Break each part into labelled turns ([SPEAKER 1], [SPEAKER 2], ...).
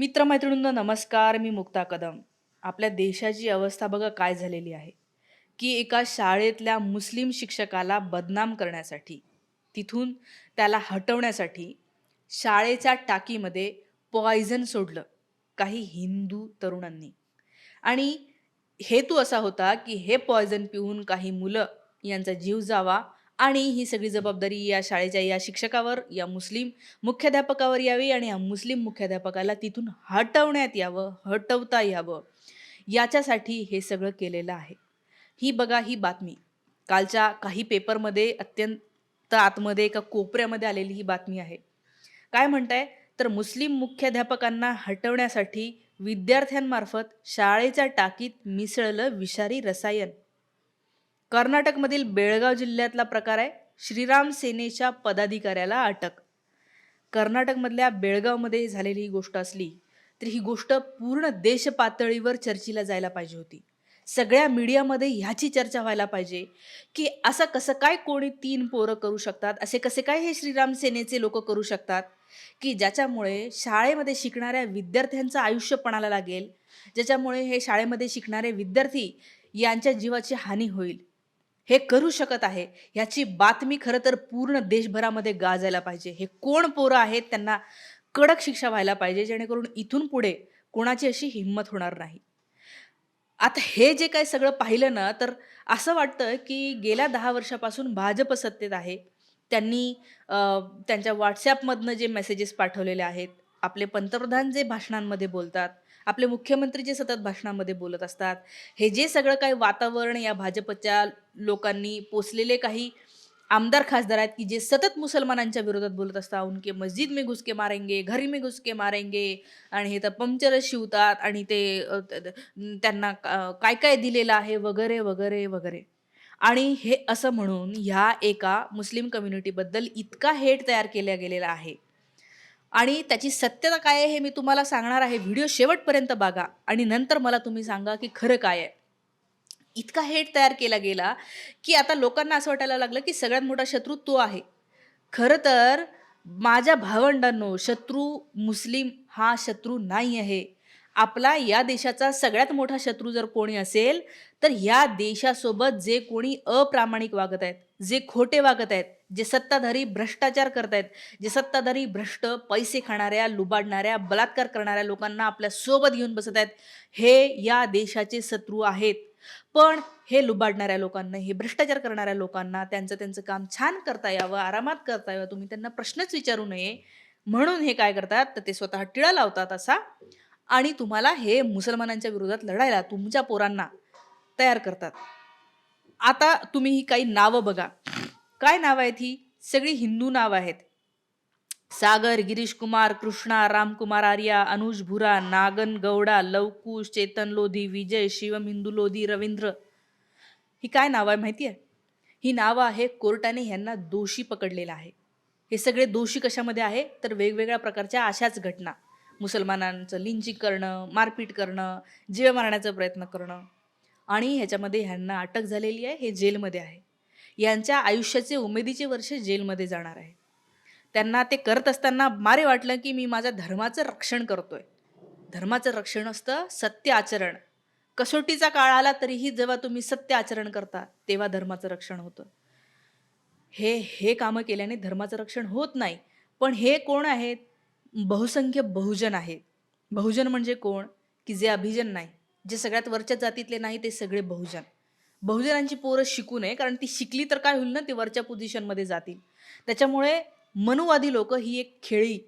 [SPEAKER 1] मित्रमैत्रिणींना नमस्कार. मी मुक्ता कदम. आपल्या देशाची अवस्था बघा काय झालेली आहे. की एका शाळेतल्या मुस्लिम शिक्षकाला बदनाम करण्यासाठी तिथून त्याला हटवण्यासाठी शाळेच्या टाकीमध्ये पॉयझन सोडलं काही हिंदू तरुणांनी. आणि हेतू असा होता की हे पॉयझन पिऊन काही मुलं यांचा जीव जावा आणि ही सगळी जबाबदारी या शाळेच्या या शिक्षकावर या मुस्लिम मुख्याध्यापकावर यावी आणि या मुस्लिम मुख्याध्यापकाला तिथून हटवण्यात यावं हटवता यावं. याच्यासाठी हे सगळं केलेलं आहे. ही बघा ही बातमी. कालच्या काही पेपरमध्ये अत्यंत आतमध्ये एका कोपऱ्यामध्ये आलेली ही बातमी आहे. काय म्हणताय? तर मुस्लिम मुख्याध्यापकांना हटवण्यासाठी विद्यार्थ्यांमार्फत शाळेच्या टाकीत मिसळलं विषारी रसायन. कर्नाटकमधील बेळगाव जिल्ह्यातला प्रकार आहे. श्रीराम सेनेच्या पदाधिकाऱ्याला अटक. कर्नाटकमधल्या बेळगावमध्ये झालेली ही गोष्ट असली तर ही गोष्ट पूर्ण देश पातळीवर चर्चेला जायला पाहिजे होती. सगळ्या मीडियामध्ये ह्याची चर्चा व्हायला पाहिजे की असं कसं काय कोणी तीन पोरं करू शकतात असे कसे काय हे श्रीराम सेनेचे लोक करू शकतात की ज्याच्यामुळे शाळेमध्ये शिकणाऱ्या विद्यार्थ्यांचं आयुष्य पणाला लागेल ज्याच्यामुळे हे शाळेमध्ये शिकणारे विद्यार्थी यांच्या जीवाची हानी होईल. हे करू शकत आहे. ह्याची बातमी खरं तर पूर्ण देशभरामध्ये गाजायला पाहिजे. हे कोण पोरं आहेत त्यांना कडक शिक्षा व्हायला पाहिजे जेणेकरून इथून पुढे कोणाची अशी हिंमत होणार नाही. आता हे जे काय सगळं पाहिलं ना तर असं वाटतं की गेल्या दहा वर्षापासून भाजप सत्तेत आहे. त्यांनी त्यांच्या व्हॉट्सॲपमधनं जे मेसेजेस पाठवलेले आहेत आपले पंतप्रधान जे भाषणांमध्ये बोलतात आपले मुख्यमंत्री जे सतत भाषणामध्ये बोलत असतात हे जे सगळं काही वातावरण या भाजपच्या लोकांनी पोचलेले काही आमदार खासदार आहेत की जे सतत मुसलमानांच्या विरोधात बोलत असतात उनके मस्जिद में घुसके मारेंगे घरी में घुसके मारेंगे आणि हे तर पंक्चर शिवतात आणि ते त्यांना काय काय दिलेलं आहे वगैरे वगैरे वगैरे. आणि हे असं म्हणून ह्या एका मुस्लिम कम्युनिटीबद्दल इतका हेट तयार केला गेलेला आहे. आणि त्याची सत्यता काय आहे हे मी तुम्हाला सांगणार आहे. व्हिडिओ शेवटपर्यंत बघा आणि नंतर मला तुम्ही सांगा की खरं काय आहे. इतका हेट तयार केला गेला की आता लोकांना असं वाटायला लागलं की सगळ्यात मोठा शत्रू तो आहे. खरं तर माझ्या भावंडांनो शत्रू मुस्लिम हा शत्रू नाही आहे. आपला या देशाचा सगळ्यात मोठा शत्रू जर कोणी असेल तर या देशासोबत जे कोणी अप्रामाणिक वागत आहेत जे खोटे वागत आहेत जे सत्ताधारी भ्रष्टाचार करतायत जे सत्ताधारी भ्रष्ट पैसे खाणाऱ्या लुबाडणाऱ्या बलात्कार करणाऱ्या लोकांना आपल्यासोबत घेऊन बसत आहेत हे या देशाचे शत्रू आहेत. पण हे लुबाडणाऱ्या लोकांना हे भ्रष्टाचार करणाऱ्या लोकांना त्यांचं त्यांचं काम छान करता यावं आरामात करता यावं तुम्ही त्यांना प्रश्नच विचारू नये. म्हणून हे काय करतात तर ते स्वतः टिळा लावतात असा आणि तुम्हाला हे मुसलमानांच्या विरोधात लढायला तुमच्या पोरांना तयार करतात. आता तुम्ही ही काही नावं बघा. काय नावं आहेत ही? सगळी हिंदू नावं आहेत. सागर गिरीश कुमार कृष्णा रामकुमार आर्या अनुज भुरा नागन गौडा लवकुश चेतन लोधी विजय शिवम हिंदू लोधी रवींद्र. ही काय नावं आहे माहिती आहे? ही नावं आहे कोर्टाने ह्यांना दोषी पकडलेलं आहे. हे सगळे दोषी कशामध्ये आहे? तर वेगवेगळ्या प्रकारच्या अशाच घटना. मुसलमानांचं लिंचिंग करणं मारपीट करणं जीव मारण्याचा प्रयत्न करणं. आणि ह्याच्यामध्ये ह्यांना अटक झालेली आहे हे जेलमध्ये आहे. यांच्या आयुष्याचे उमेदीचे वर्ष जेलमध्ये जाणार आहे. त्यांना ते करत असताना मारे वाटलं की मी माझ्या धर्माचं रक्षण करतोय. धर्माचं रक्षण असतं सत्य आचरण. कसोटीचा काळ आला तरीही जेव्हा तुम्ही सत्य आचरण करता तेव्हा धर्माचं रक्षण होतं. हे हे कामं केल्याने धर्माचं रक्षण होत नाही. पण हे कोण आहेत? बहुसंख्य बहुजन आहेत. बहुजन म्हणजे कोण? की जे अभिजन नाही. जे सगळ्यात वरच्या जातीतले नाही ते सगळे बहुजन. बहुजनांची पोरं शिकू नये कारण ती शिकली तर काय होईल ना? ती वरच्या पोझिशनमध्ये जातील. त्याच्यामुळे मनुवादी लोक ही एक खेळी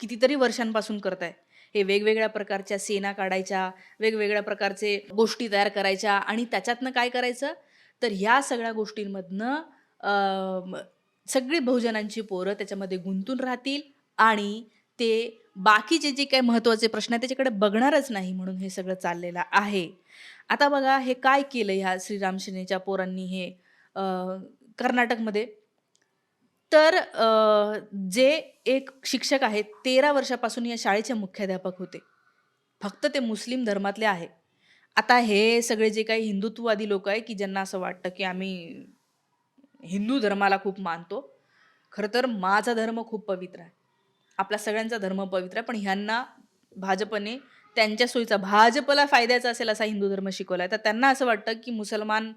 [SPEAKER 1] कितीतरी वर्षांपासून करत आहे हे वेगवेगळ्या प्रकारच्या सेना काढायच्या वेगवेगळ्या प्रकारचे गोष्टी तयार करायच्या आणि त्याच्यातनं काय करायचं? तर ह्या सगळ्या गोष्टींमधनं सगळी बहुजनांची पोरं त्याच्यामध्ये गुंतून राहतील आणि ते बाकीचे जे काही महत्त्वाचे प्रश्न आहेत त्याच्याकडे बघणारच नाही म्हणून हे सगळं चाललेलं आहे. आता बघा हे काय केलं ह्या श्रीराम सेनेच्या पोरांनी हे अ, कर्नाटकमध्ये? तर अ, जे एक शिक्षक आहेत तेरा वर्षापासून या शाळेचे मुख्याध्यापक होते. फक्त ते मुस्लिम धर्मातले आहे. आता हे सगळे जे काही हिंदुत्ववादी लोक आहे की ज्यांना असं वाटतं की आम्ही हिंदू धर्माला खूप मानतो खरं तर माझा धर्म खूप पवित्र आहे. आपला सगळ्यांचा धर्म पवित्र आहे पण ह्यांना भाजपने त्यांच्या सोयीचा भाजपला फायद्याचा असेल असा हिंदू धर्म शिकवला तर त्यांना असं वाटतं की मुसलमान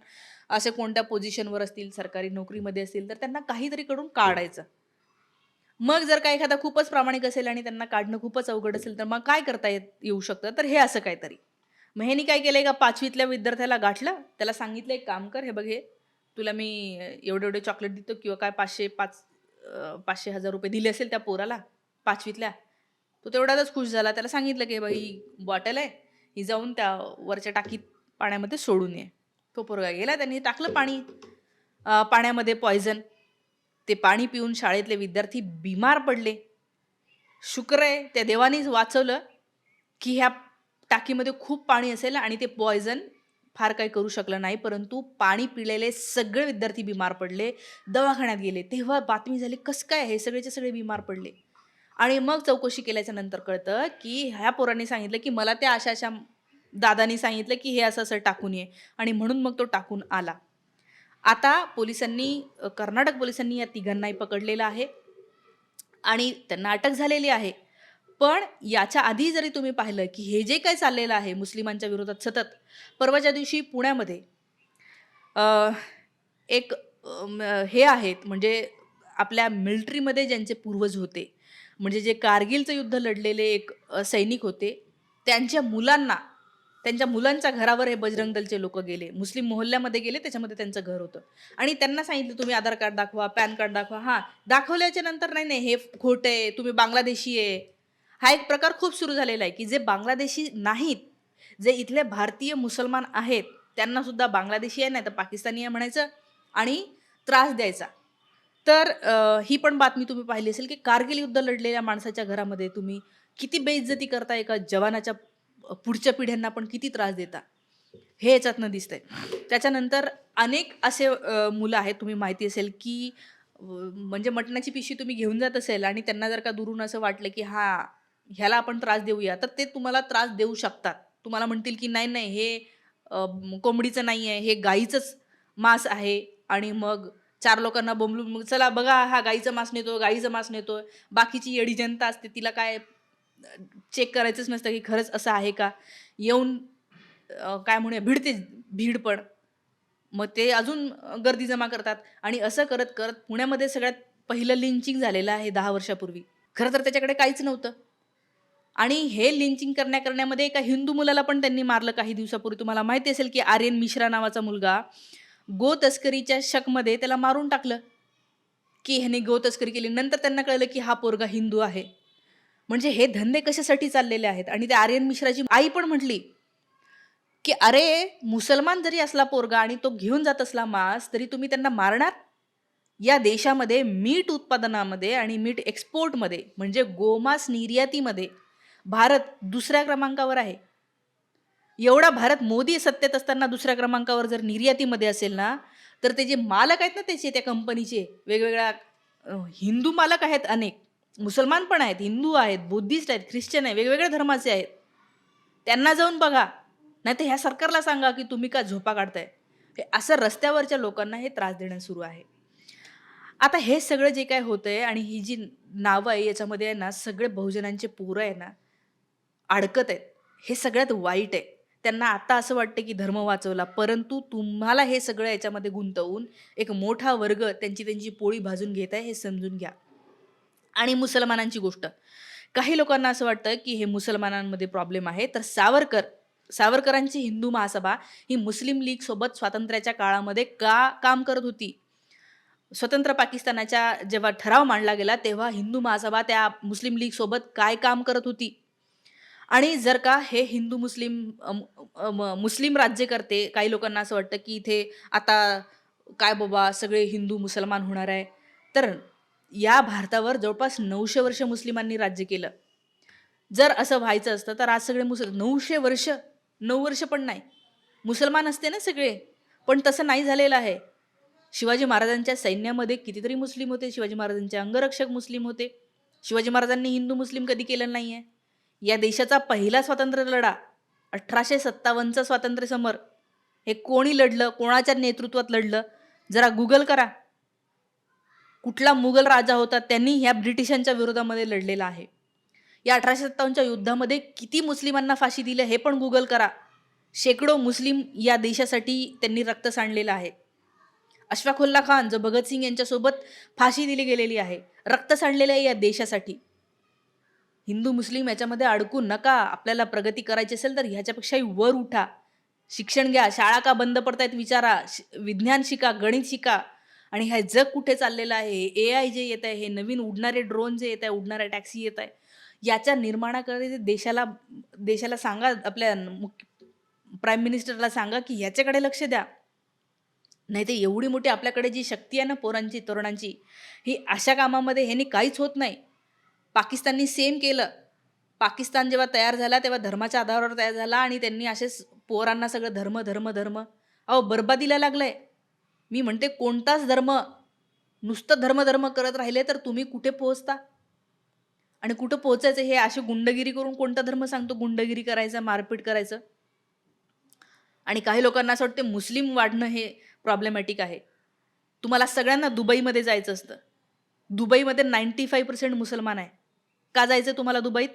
[SPEAKER 1] असे कोणत्या पोझिशनवर असतील सरकारी नोकरीमध्ये असतील तर त्यांना काहीतरी कडून काढायचं. मग जर का एखादा खूपच प्रामाणिक असेल आणि त्यांना काढणं खूपच अवघड असेल तर मग काय करता येत येऊ शकतं? तर हे असं काहीतरी. मग ह्यानी काय केलंय का? पाचवीतल्या विद्यार्थ्याला गाठलं. त्याला सांगितलं एक काम कर हे बघ हे तुला मी एवढे एवढे चॉकलेट देतो किंवा काय पाचशे पाच पाचशे हजार रुपये दिले असेल त्या पोराला पाचवीतल्या तो तेवढ्यातच खुश झाला. त्याला सांगितलं की बाई ही. बॉटल आहे. ही जाऊन त्या वरच्या टाकीत पाण्यामध्ये सोडून ये. तो पोरगा गेला. त्यांनी टाकलं पाणी. पाण्यामध्ये पॉयझन ते पाणी पिऊन शाळेतले विद्यार्थी बिमार पडले. शुक्र आहे त्या देवानीच वाचवलं की ह्या टाकीमध्ये खूप पाणी असेल आणि ते पॉयझन फार काही करू शकलं नाही. परंतु पाणी पिलेले सगळे विद्यार्थी बिमार पडले. दवाखान्यात गेले. तेव्हा बातमी झाली कसं काय हे सगळेचे सगळे बिमार पडले? आणि मग चौकशी केल्याच्यानंतर कळतं की ह्या पोरांनी सांगितलं की मला त्या अशा अशा दादानी सांगितलं की हे असं असं टाकून ये. आणि म्हणून मग तो टाकून आला. आता पोलिसांनी कर्नाटक पोलिसांनी या तिघांनाही पकडलेलं आहे. आणि त्यांना अटक झालेली आहे. पण याच्या आधी जरी तुम्ही पाहिलं की हे जे काय चाललेलं आहे मुस्लिमांच्या विरोधात सतत परवाच्या दिवशी पुण्यामध्ये एक हे आहेत म्हणजे आपल्या मिलिटरीमध्ये ज्यांचे पूर्वज होते म्हणजे जे कारगिलचं युद्ध लढलेले एक सैनिक होते त्यांच्या मुलांना त्यांच्या मुलांच्या घरावर हे बजरंग दलचे लोक गेले. मुस्लिम मोहल्ल्यामध्ये गेले त्याच्यामध्ये त्यांचं घर होतं. आणि त्यांना सांगितलं तुम्ही आधार कार्ड दाखवा पॅन कार्ड दाखवा. हां दाखवल्याच्या नंतर नाही नाही हे खोटं आहे तुम्ही बांगलादेशी आहे. हा एक प्रकार खूप सुरू झालेला आहे की जे बांगलादेशी नाहीत जे इथले भारतीय मुसलमान आहेत त्यांनासुद्धा बांगलादेशी आहे नाही तर पाकिस्तानी आहे म्हणायचं आणि त्रास द्यायचा. तर अ, ही पण बातमी तुम्ही पाहिली असेल की कारगिल युद्ध लढलेल्या माणसाच्या घरामध्ये तुम्ही किती बेइज्जती करता एका जवानाच्या अ, पुढच्या पिढ्यांना पण किती त्रास देता? हे याच्यातनं दिसतंय. त्याच्यानंतर अनेक असे अ, मुलं आहेत तुम्ही माहिती असेल की अ, म्हणजे मटणाची पिशवी तुम्ही घेऊन जात असेल आणि त्यांना जर का दुरून असं वाटलं की हा ह्याला आपण त्रास देऊया तर ते तुम्हाला त्रास देऊ शकतात. तुम्हाला म्हणतील की नाही नाही हे अ, कोंबडीचं नाही आहे हे गाईचंच मांस आहे आणि मग चार लोकांना बोंबलून मग चला बघा हा गाईचं मास नेतो गाईचा मास नेतो बाकीची येडी जनता असते तिला काय चेक करायचंच नसतं की खरंच असं आहे का? येऊन काय म्हणूया भिडते भीड पण. मग ते अजून गर्दी जमा करतात. आणि असं करत करत पुण्यामध्ये सगळ्यात पहिलं लिंचिंग झालेलं आहे दहा वर्षापूर्वी. खरं तर त्याच्याकडे काहीच नव्हतं. आणि हे लिंचिंग करण्या करण्यामध्ये एका हिंदू मुलाला पण त्यांनी मारलं काही दिवसापूर्वी. तुम्हाला माहिती असेल की आर्यन मिश्रा नावाचा मुलगा गो तस्करीच्या शकमध्ये त्याला मारून टाकलं. की ह्याने गो तस्करी केली. नंतर त्यांना कळलं की हा पोरगा हिंदू आहे. म्हणजे हे धंदे कशासाठी चाललेले आहेत? आणि त्या आर्यन मिश्राची आई पण म्हटली की अरे मुसलमान जरी असला पोरगा आणि तो घेऊन जात असला मांस तरी तुम्ही त्यांना मारणार? या देशामध्ये मीठ उत्पादनामध्ये आणि मीठ एक्सपोर्टमध्ये म्हणजे गोमास निर्यातीमध्ये भारत दुसऱ्या क्रमांकावर आहे. एवढा भारत मोदी सत्तेत असताना दुसऱ्या क्रमांकावर जर निर्यातीमध्ये असेल ना तर ते जे मालक आहेत ना त्याचे त्या कंपनीचे वेगवेगळ्या हिंदू मालक आहेत अनेक. मुसलमान पण आहेत हिंदू आहेत बुद्धिस्ट आहेत ख्रिश्चन आहे वेगवेगळ्या धर्माचे आहेत. त्यांना जाऊन बघा. नाही तर ह्या सरकारला सांगा की तुम्ही का झोपा काढताय? हे असं रस्त्यावरच्या लोकांना हे त्रास देणं सुरू आहे. आता हे सगळं जे काय होतं आहे आणि ही जी नावं आहे याच्यामध्ये आहे ना सगळे बहुजनांचे पोरं आहे ना अडकत आहेत. हे सगळ्यात वाईट आहे. त्यांना आता असं वाटतं की धर्म वाचवला. परंतु तुम्हाला हे सगळं याच्यामध्ये गुंतवून एक मोठा वर्ग त्यांची त्यांची पोळी भाजून घेत आहे हे समजून घ्या. आणि मुसलमानांची गोष्ट. काही लोकांना असं वाटतं की हे मुसलमानांमध्ये प्रॉब्लेम आहे. तर सावरकर सावरकरांची हिंदू महासभा ही मुस्लिम लीग सोबत स्वातंत्र्याच्या काळामध्ये का काम करत होती? स्वतंत्र पाकिस्तानाच्या जेव्हा ठराव मांडला गेला तेव्हा हिंदू महासभा त्या मुस्लिम लीग सोबत काय काम करत होती? आणि जर का हे हिंदू मुस्लिम मुस्लिम राज्य करते काही लोकांना असं वाटतं की इथे आता काय बाबा सगळे हिंदू मुसलमान होणार आहे. तर या भारतावर जवळपास नऊशे वर्ष मुस्लिमांनी राज्य केलं. जर असं व्हायचं असतं तर आज सगळे मुसल नऊशे वर्ष नऊ वर्ष पण नाही. मुसलमान असते ना सगळे पण तसं नाही झालेलं आहे. शिवाजी महाराजांच्या सैन्यामध्ये कितीतरी मुस्लिम होते शिवाजी महाराजांचे अंगरक्षक मुस्लिम होते. शिवाजी महाराजांनी हिंदू मुस्लिम कधी केलं नाही आहे या देशाचा पहिला स्वातंत्र्य लढा अठराशे सत्तावन्नचा स्वातंत्र्य समर हे कोणी लढलं कोणाच्या नेतृत्वात लढलं जरा गुगल करा. कुठला मुघल राजा होता त्यांनी ह्या ब्रिटिशांच्या विरोधामध्ये लढलेला आहे. या अठराशे सत्तावन्नच्या युद्धामध्ये किती मुस्लिमांना फाशी दिलं हे पण गुगल करा. शेकडो मुस्लिम या देशासाठी त्यांनी रक्त सांडलेलं आहे. अश्वाखुल्ला खान जो भगतसिंग यांच्यासोबत फाशी दिली गेलेली आहे रक्त सांडलेलं आहे या देशासाठी. हिंदू मुस्लिम याच्यामध्ये अडकून नका. आपल्याला प्रगती करायची असेल तर ह्याच्यापेक्षाही वर उठा. शिक्षण घ्या. शाळा का बंद पडतायत विचारा. विज्ञान शिका गणित शिका. आणि हे जग कुठे चाललेलं आहे? ए आय जे येत आहे हे नवीन उडणारे ड्रोन जे येत आहे उडणाऱ्या टॅक्सी येत आहे याच्या निर्माणाकडे देशाला देशाला सांगा. आपल्या मुख्य प्राईम मिनिस्टरला सांगा की ह्याच्याकडे लक्ष द्या. नाही तर एवढी मोठी आपल्याकडे जी शक्ती आहे ना पोरांची तरुणांची ही अशा कामामध्ये ह्यांनी काहीच होत नाही. पाकिस्ताननी सेम केलं. पाकिस्तान जेव्हा तयार झाला तेव्हा धर्माच्या आधारावर तयार झाला आणि त्यांनी असेच पोरांना सगळं धर्म धर्म धर्म. अहो बर्बादीला लागलंय. मी म्हणते कोणताच धर्म नुसतं धर्म धर्म करत राहिले तर तुम्ही कुठे पोहोचता? आणि कुठं पोहोचायचं? हे अशी गुंडगिरी करून कोणता धर्म सांगतो? गुंडगिरी करायचं मारपीट करायचं? आणि काही लोकांना असं वाटते मुस्लिम वाढणं हे प्रॉब्लेमॅटिक आहे. तुम्हाला सगळ्यांना दुबईमध्ये जायचं असतं. दुबईमध्ये नाईंटी फाईव्ह पर्सेंट मुसलमान आहे. का जायचं तुम्हाला दुबईत?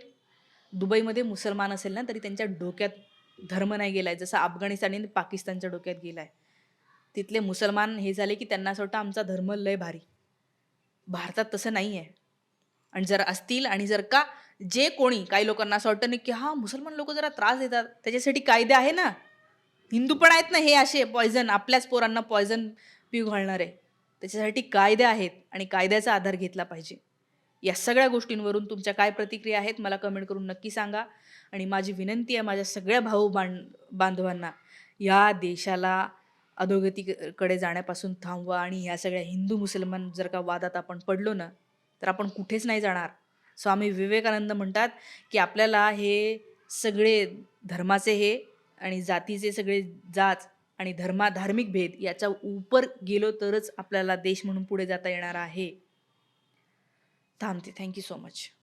[SPEAKER 1] दुबईमध्ये मुसलमान असेल ना तरी त्यांच्या डोक्यात धर्म नाही गेलाय. जसं अफगाणिस्तान आणि पाकिस्तानच्या डोक्यात गेलाय. तिथले मुसलमान हे झाले की त्यांना असं वाटतं आमचा धर्म लय भारी. भारतात तसं नाही आहे आणि जर असतील आणि जर का जे कोणी काही लोकांना असं वाटतं नाही की हा मुसलमान लोक जरा त्रास देतात. त्याच्यासाठी कायदे आहे ना. हिंदू पण आहेत ना हे असे पॉयझन आपल्याच पोरांना पॉयझन पिऊ घालणारे. त्याच्यासाठी कायदे आहेत आणि कायद्याचा आधार घेतला पाहिजे. या सगळ्या गोष्टींवरून तुमच्या काय प्रतिक्रिया आहेत मला कमेंट करून नक्की सांगा. आणि माझी विनंती आहे माझ्या सगळ्या भाऊ बां बांधवांना या देशाला अधोगतीकडे जाण्यापासून थांबवा आणि ह्या सगळ्या हिंदू मुसलमान जर का वादात आपण पडलो ना तर आपण कुठेच नाही जाणार. स्वामी विवेकानंद म्हणतात की आपल्याला हे सगळे धर्माचे हे आणि जातीचे सगळे जात आणि धर्मा धार्मिक भेद याच्या उपर गेलो तरच आपल्याला देश म्हणून पुढे जाता येणार आहे. Tamti, thank you so much.